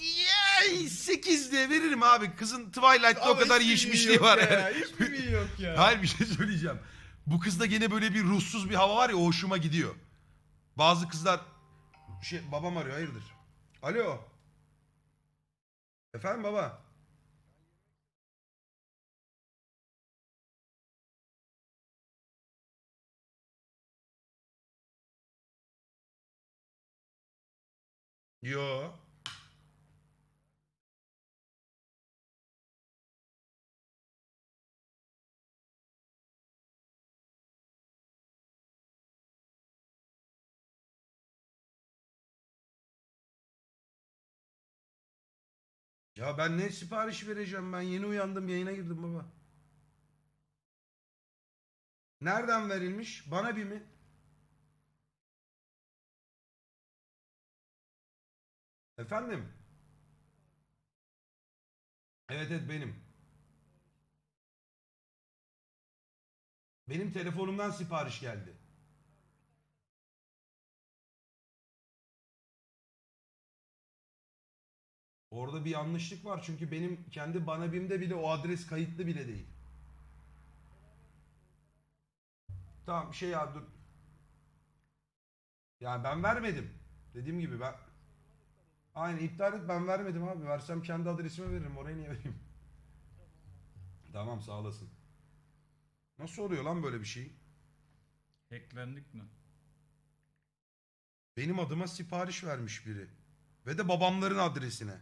Yay, 8 diye veririm abi. Kızın Twilight'ta o kadar hiçbir yiyişmişliği yok var. Ya, hiçbir bilgi yok ya. Hayır bir şey söyleyeceğim. Bu kızda gene böyle bir ruhsuz bir hava var ya o hoşuma gidiyor. Bazı kızlar... Şey, babam arıyor hayırdır? Alo. Efendim baba? Yo. Ya ben ne sipariş vereceğim ben yeni uyandım yayına girdim baba. Nereden verilmiş? Bana bir mi? Efendim? Evet evet benim. Benim telefonumdan sipariş geldi. Orada bir yanlışlık var çünkü benim kendi bana bimde bile o adres kayıtlı bile değil. Tamam şey ya dur. Yani ben vermedim. Dediğim gibi ben Aynen iptal et ben vermedim abi. Versem kendi adresime veririm. Oraya niye vereyim? Tamam sağ olasın. Nasıl oluyor lan böyle bir şey? Hacklendik mi? Benim adıma sipariş vermiş biri. Ve de babamların adresine.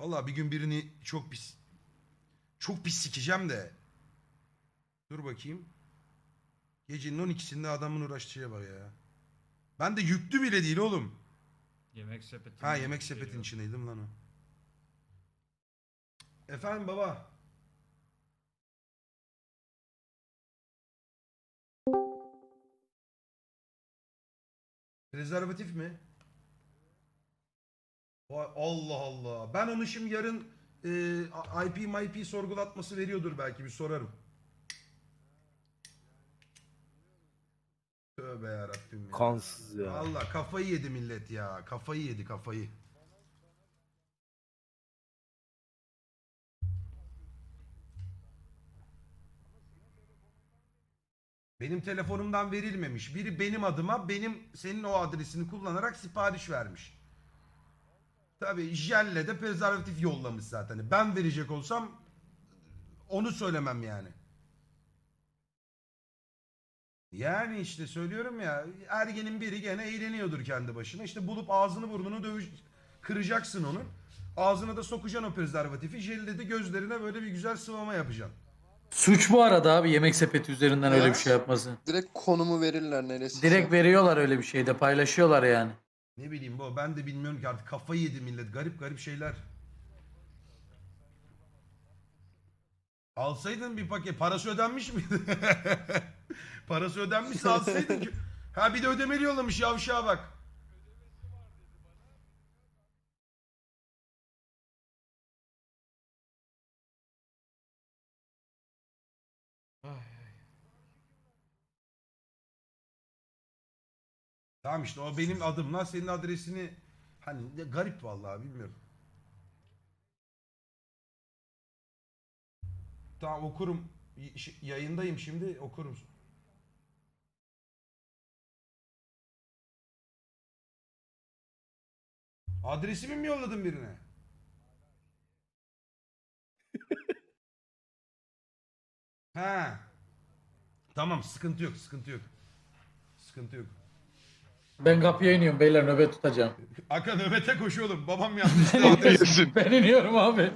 Vallahi bir gün birini çok pis çok pis sikeceğim de. Dur bakayım. Gecenin 12'sinde adamın uğraştığı bak ya. Ben de yüklü bile değil oğlum. Yemek sepeti. Ha yemek sepetin içindeydim lan o. Efendim baba. Rezervatif mi? Vay Allah Allah. Ben onu şimdi yarın e, IP MIP sorgulatması veriyordur belki bir sorarım. Tövbe yarabbim ya. Kansız ya. Valla kafayı yedi millet ya. Kafayı yedi kafayı. Benim telefonumdan verilmemiş. Biri benim adıma benim senin o adresini kullanarak sipariş vermiş. Tabii jelle de prezervatif yollamış zaten. Ben verecek olsam onu söylemem yani. Yani işte söylüyorum ya ergenin biri gene eğleniyordur kendi başına. İşte bulup ağzını burnunu dövüş kıracaksın onun. Ağzına da sokacaksın o prezervatifi. Jelle de gözlerine böyle bir güzel sıvama yapacaksın. Suç bu arada abi yemek sepeti üzerinden öyle bir şey yapması. Direkt konumu verirler neresi. Direkt veriyorlar öyle bir şeyde paylaşıyorlar yani. Ne bileyim bu ben de bilmiyorum ki artık kafayı yedi millet. Garip garip şeyler. Alsaydın bir paket. Parası ödenmiş miydi? Parası ödenmişse alsaydın ki. Ha bir de ödemeli yollamış yavşağa bak. Tamam işte o benim adımla senin adresini hani ne garip vallahi bilmiyorum. Tamam okurum. Y- ş- Yayındayım şimdi okurum. Adresimi mi yolladın birine? ha. Tamam sıkıntı yok sıkıntı yok. Sıkıntı yok. Ben kapıya iniyorum beyler nöbet tutacağım. Aka nöbete koş oğlum. Babam adres. Ben iniyorum abi.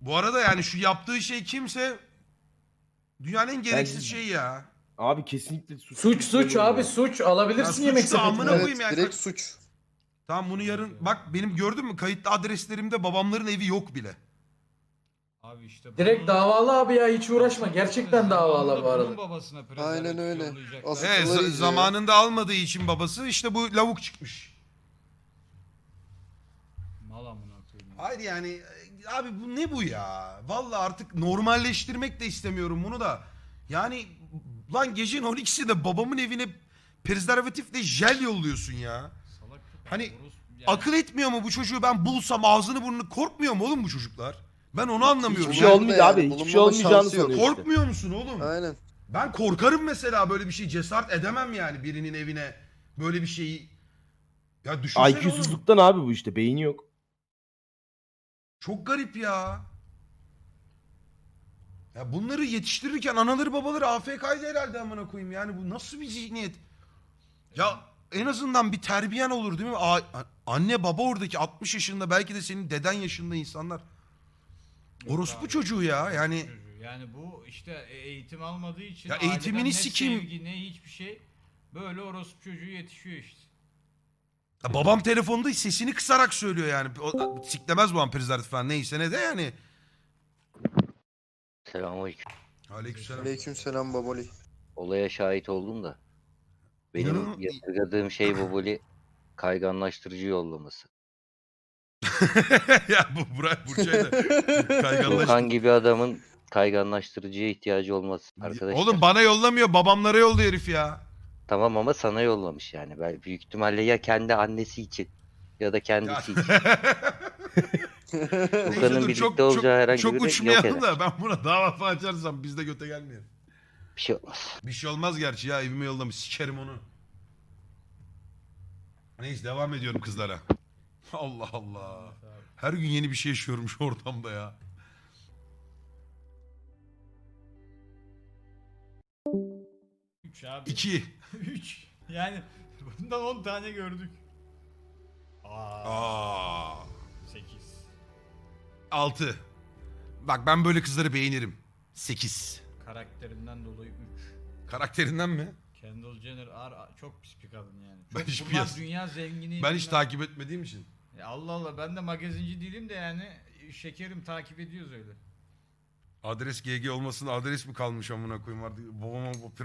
Bu arada yani şu yaptığı şey kimse dünyanın en gereksiz şeyi ya. Abi kesinlikle suç. Suç suç abi suç Ya alabilirsin suç yemek da amına sepetinden. koyayım Evet, yani. direkt suç. Tamam bunu yarın bak benim gördün mü kayıtlı adreslerimde babamların evi yok bile. Abi işte. Direkt bunun- davalı abi ya hiç uğraşma. Gerçekten davalı bu Bunun arada. babasına Aynen öyle. yollayacaklar. Asıl- Evet za- ya. zamanında almadığı için babası işte bu lavuk çıkmış. Mal amına koyayım. ya. Hayır yani e, abi bu ne bu ya? Vallahi artık normalleştirmek de istemiyorum bunu da. Yani lan gecenin 12'sinde babamın evine prezervatifle jel yolluyorsun ya. Salak Hani Orospu- yani Akıl etmiyor mu bu çocuğu ben bulsam ağzını burnunu korkmuyor mu oğlum bu çocuklar? Ben onu anlamıyorum. Hiçbir şey Yani abi. yani, Hiçbir şey bulunmama olmayacağını şansı yok. sanıyor işte. korkmuyor musun oğlum? Aynen. Ben korkarım mesela böyle bir şey cesaret edemem yani birinin evine böyle bir şeyi. Ya düşünsene oğlum. IQ'suzluktan abi bu işte. Beyni yok. Çok garip ya. Ya bunları yetiştirirken anaları babaları AFK'ydı herhalde amına koyayım. Yani bu nasıl bir zihniyet? Ya en azından bir terbiyen olur değil mi? A- anne baba oradaki 60 yaşında belki de senin deden yaşında insanlar. Orospu çocuğu ya yani. Yani bu işte e- eğitim almadığı için Ya eğitimini ne sikeyim. sevgi ne hiçbir şey böyle orospu çocuğu yetişiyor işte. Ya babam telefonda sesini kısarak söylüyor yani. O, siklemez bu prezervatif falan neyse ne de yani. Selamünaleyküm. Aleykümselam. Aleykümselam baboli. Olaya şahit oldum da. Benim İnanın- yadırgadığım şey Boboli kayganlaştırıcı yollaması. ya bu Burak Burçay da kayganlaş. Volkan gibi adamın kayganlaştırıcıya ihtiyacı olması. Arkadaşlar. Oğlum bana yollamıyor babamlara yolluyor herif ya. Tamam ama sana yollamış yani. Ben büyük ihtimalle ya kendi annesi için ya da kendisi için. Neyse birlikte çok, olacağı herhangi çok biri yok uçmayalım eder. da ben buna dava falan açarsam biz de göte gelmeyelim. Bir şey olmaz. Bir şey olmaz gerçi ya evime yollamış sikerim onu. Neyse devam ediyorum kızlara. Allah Allah. Her gün yeni bir şey yaşıyorum şu ortamda ya. Üç abi. İki. 3. Yani bundan 10 tane gördük. Aa, Aa. 8. Altı. Bak ben böyle kızları beğenirim. Sekiz. Karakterinden dolayı 3. Karakterinden mi? Kendall Jenner ar çok pis bir kadın yani. Ben hiç bunlar piyas- dünya zengini. Ben hiç takip etmediğim için. Ya Allah Allah ben de magazinci değilim de yani şekerim takip ediyoruz öyle. Adres GG olmasın adres mi kalmış amına koyayım artık babama bu